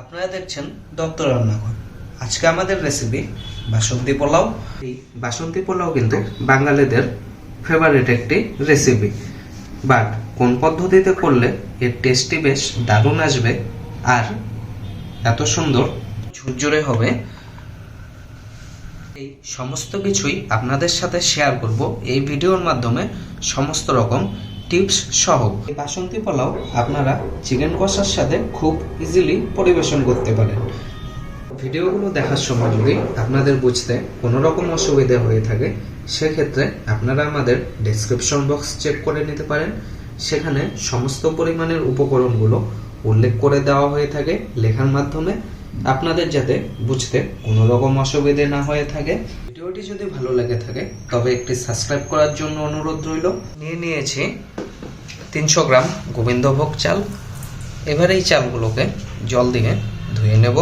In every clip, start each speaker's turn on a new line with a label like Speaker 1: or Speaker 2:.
Speaker 1: আপনারা দেখছেন দত্ত রান্নাঘর। আজকে আমাদের রেসিপি বাসন্তী পোলাও। এই বাসন্তী পোলাও কিন্তু বাঙালিদের ফেভারিট একটি রেসিপি বাট কোন পদ্ধতিতে করলে এর টেস্টি বেশ দারুণ আসবে আর এত সুন্দর ঝুরঝুরে হবে, এই সমস্ত কিছুই আপনাদের সাথে শেয়ার করব। এই ভিডিওর মাধ্যমে সমস্ত রকম টিপস সহ। বাসন্তী পোলাও আপনারা চিকেন কষার সাথে খুব ইজিলি পরিবেশন করতে পারেন। ভিডিওগুলো দেখার সময় যদি আপনাদের বুঝতে কোনো রকম অসুবিধা হয়ে থাকে, সেক্ষেত্রে আপনারা আমাদের ডেসক্রিপশন বক্স চেক করে নিতে পারেন। সেখানে সমস্ত পরিমাণের উপকরণগুলো উল্লেখ করে দেওয়া হয়ে থাকে লেখার মাধ্যমে। আপনাদের যাতে বুঝতে কোনো রকম অসুবিধে না হয়ে থাকে। ভিডিওটি যদি ভালো লেগে থাকে, তবে একটি সাবস্ক্রাইব করার জন্য অনুরোধ রইল। নিয়ে নিয়েছি তিনশো গ্রাম গোবিন্দভোগ চাল। এবার এই চালগুলোকে জল দিয়ে ধুয়ে নেব।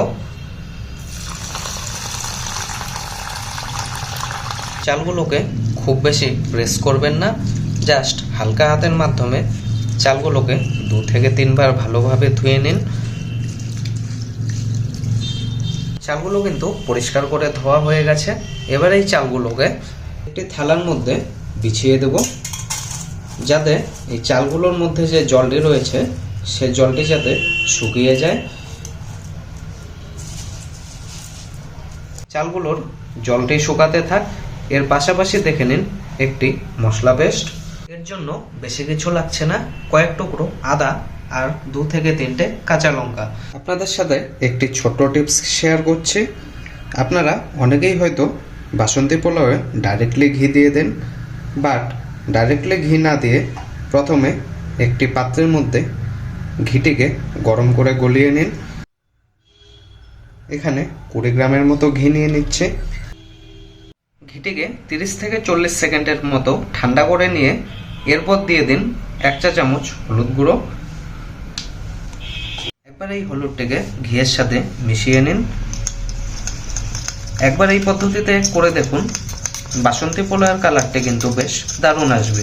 Speaker 1: চালগুলোকে খুব বেশি প্রেস করবেন না, জাস্ট হালকা হাতের মাধ্যমে চালগুলোকে দু থেকে তিনবার ভালোভাবে ধুয়ে নিন। চালগুলো কিন্তু পরিষ্কার করে ধোয়া হয়ে গেছে। এবার এই চালগুলোকে একটি থালার মধ্যে বিছিয়ে দেব। যাতে এই চালগুলোর মধ্যে যে জলটি রয়েছে, সে জলটি যাতে শুকিয়ে যায়। চালগুলোর জলটি শুকাতে থাক। এর পাশাপাশি দেখে নিন একটি মশলা পেস্ট। এর জন্য বেশি কিছু লাগছে না, কয়েক টুকরো আদা আর দু থেকে তিনটে কাঁচা লঙ্কা। আপনাদের সাথে একটি ছোট্ট টিপস শেয়ার করছি। আপনারা অনেকেই হয়তো বাসন্তী পোলাওয়ে ডাইরেক্টলি ঘি দিয়ে দেন বাট ডাইরেক্টলি ঘি না দিয়ে প্রথমে একটি পাত্রের মধ্যে ঘিটিকে গরম করে গলিয়ে নিন। এখানে কুড়ি গ্রামের মতো ঘি নিয়ে নিচ্ছে। ঘিটিকে তিরিশ থেকে চল্লিশ সেকেন্ডের মতো ঠান্ডা করে নিয়ে এরপর দিয়ে দিন এক চা চামচ হলুদ গুঁড়ো। একবার এই হলুদটিকে ঘিয়ের সাথে মিশিয়ে নিন। একবার এই পদ্ধতিতে করে দেখুন বাসন্তী পোলাওয়ের কালারটা কিন্তু বেশ দারুণ আসবে।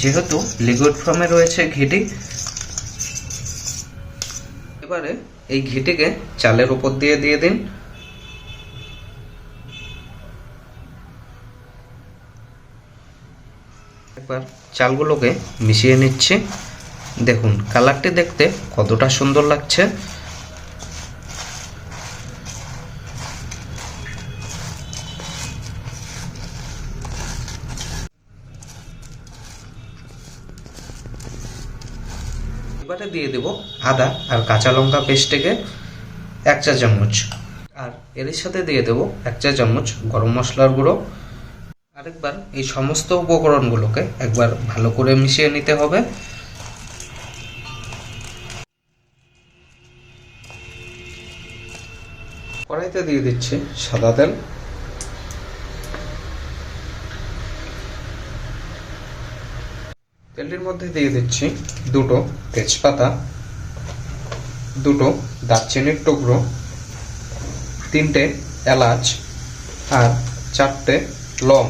Speaker 1: যেহেতু লিকুইড ফর্মে রয়েছে ঘিটি, এবারে এই ঘিটিকে চালের উপর দিয়ে দিয়ে দিন। একবার চালগুলোকে মিশিয়ে নিচ্ছি। দেখুন, কালারটি দেখতে কতটা সুন্দর লাগছে। দিয়ে দেব আদা আর কাঁচা লঙ্কা পেস্টকে এক চা চামচ। আর এর সাথে দিয়ে দেব এক চা চামচ গরম মশলার গুঁড়ো। আরেকবার এই সমস্ত উপকরণগুলোকে একবার ভালো করে মিশিয়ে নিতে হবে। কড়াইতে দিয়ে দিচ্ছি সাদা তেল। মধ্যে দিয়ে দিচ্ছি দুটো তেজপাতা, দুটো দারচিনির টুকরো, তিনটে এলাচ আর চারটে লং।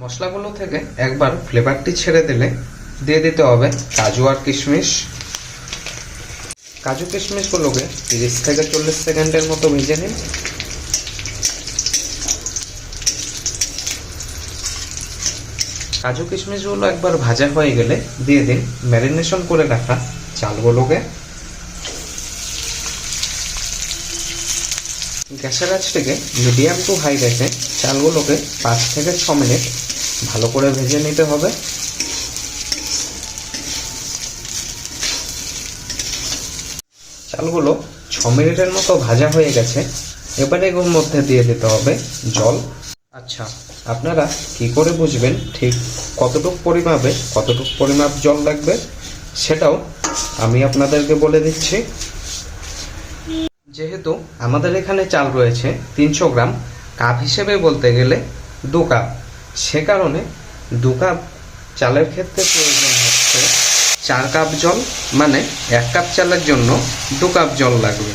Speaker 1: মশলাগুলো থেকে একবার ফ্লেভারটি ছেড়ে দিলে দিয়ে দিতে হবে কাজু আর কিশমিশ। কাজু কিশমিশগুলোকে তিরিশ থেকে চল্লিশ সেকেন্ডের মতো ভেজে নিন। কাজু কিশমিশগুলো একবার ভাজা হয়ে গেলে দিয়ে দিন ম্যারিনেশন করে রাখা চালগুলোকে। গ্যাসের আঁচটিকে মিডিয়াম টু হাই রেখে চালগুলোকে পাঁচ থেকে ছ মিনিট ভালো করে ভেজে নিতে হবে। চালগুলো ছ মিনিটের মতো ভাজা হয়ে গেছে। এবারে এগুলোর মধ্যে দিয়ে দিতে হবে জল। আচ্ছা আপনারা কি করে বুঝবেন ঠিক কতটুক পরিমাপে, কতটুক পরিমাপ জল লাগবে? সেটাও আমি আপনাদেরকে বলে দিচ্ছি। যেহেতু আমাদের এখানে চাল রয়েছে তিনশো গ্রাম, কাপ হিসেবে বলতে গেলে দু কাপ। সে কারণে দু কাপ চালের ক্ষেত্রে প্রয়োজন হচ্ছে চার কাপ জল মানে এক কাপ চালের জন্য দু কাপ জল লাগবে।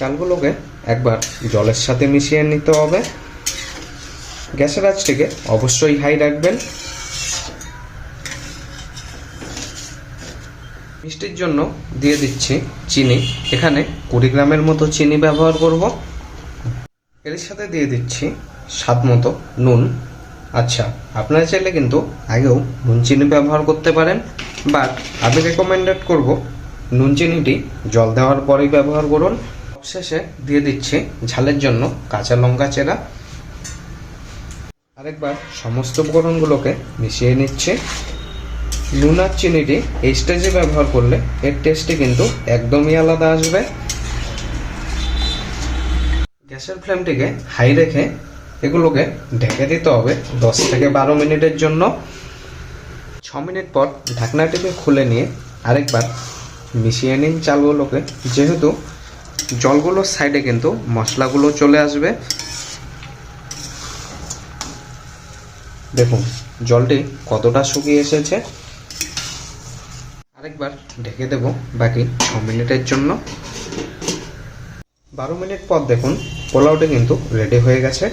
Speaker 1: চালগুলোকে একবার জলের সাথে মিশিয়ে নিতে হবে। গ্যাসের আঁচটিকে অবশ্যই হাই রাখবেন। মিষ্টির জন্য দিয়ে দিচ্ছি চিনি। এখানে কুড়ি গ্রামের মতো চিনি ব্যবহার করব। এর সাথে দিয়ে দিচ্ছি স্বাদ মতো নুন। আচ্ছা আপনারা চাইলে কিন্তু আগেও নুন চিনি ব্যবহার করতে পারেন। বাট আমি রেকমেন্ডেড করব নুন চিনিটি জল দেওয়ার পরেই ব্যবহার করুন। শেষে দিয়ে দিচ্ছি ঝালের জন্য কাঁচা লঙ্কা চেরা। আরেকবার সমস্ত উপকরণগুলোকে মিশিয়ে নিচ্ছে। নুন আর চিনিটি এই স্টেজে ব্যবহার করলে এর টেস্টটি কিন্তু একদমই আলাদা আসবে। গ্যাসের ফ্লেমটিকে হাই রেখে এগুলোকে ঢেকে দিতে হবে দশ থেকে বারো মিনিটের জন্য। ছ মিনিট পর ঢাকনাটিকে খুলে নিয়ে আরেকবার মিশিয়ে নিন চালগুলোকে। যেহেতু জলগুলোর সাইডে কিন্তু মশলাগুলো চলে আসবে। দেখুন, জলটি কতটা শুকিয়ে এসেছে। আরেকবার ঢেকে দেব বাকি ছ মিনিটের জন্য। বারো মিনিট পর দেখুন, পোলাওটি কিন্তু রেডি হয়ে গেছে।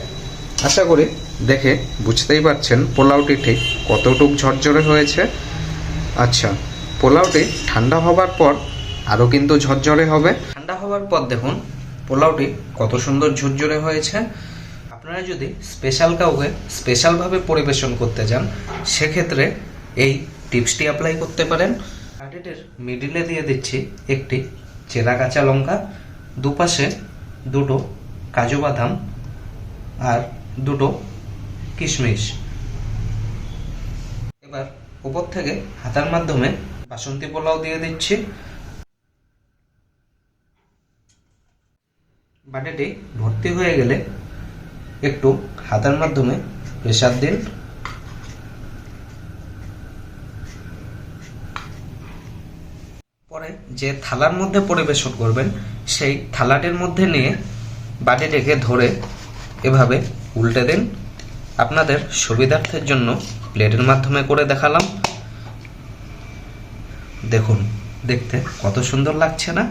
Speaker 1: আশা করি দেখে বুঝতেই পারছেন পোলাওটি ঠিক কতটুক ঝরঝরে হয়েছে। আচ্ছা পোলাওটি ঠান্ডা হবার পর আরও কিন্তু ঝরঝরে হবে। ঠান্ডা হওয়ার পর দেখুন, পোলাওটি কত সুন্দর ঝরঝরে হয়েছে। আপনারা যদি স্পেশাল কাউকে স্পেশালভাবে পরিবেশন করতে চান, সেক্ষেত্রে এই টিপসটি অ্যাপ্লাই করতে পারেন। কাটেটের মিডিলে দিয়ে দিচ্ছি একটি চেরা কাঁচা লঙ্কা, দুপাশে দুটো কাজু বাদাম আর দুটো কিশমিশ। এবার উপর থেকে হাতার মাধ্যমে বাসন্তী পোলাও দিয়ে দিচ্ছি। বাটিটি ভর্তি হয়ে গেলে একটু হাতার মাধ্যমে প্রেসার দিন। পরে যে থালার মধ্যে পরিবেশন করবেন, সেই থালাটির মধ্যে নিয়ে বাটিটিকে ধরে এভাবে উল্টে দিন। আপনাদের সুবিধার্থের জন্য প্লেটের মাধ্যমে করে দেখালাম। দেখুন, দেখতে কত সুন্দর লাগছে না?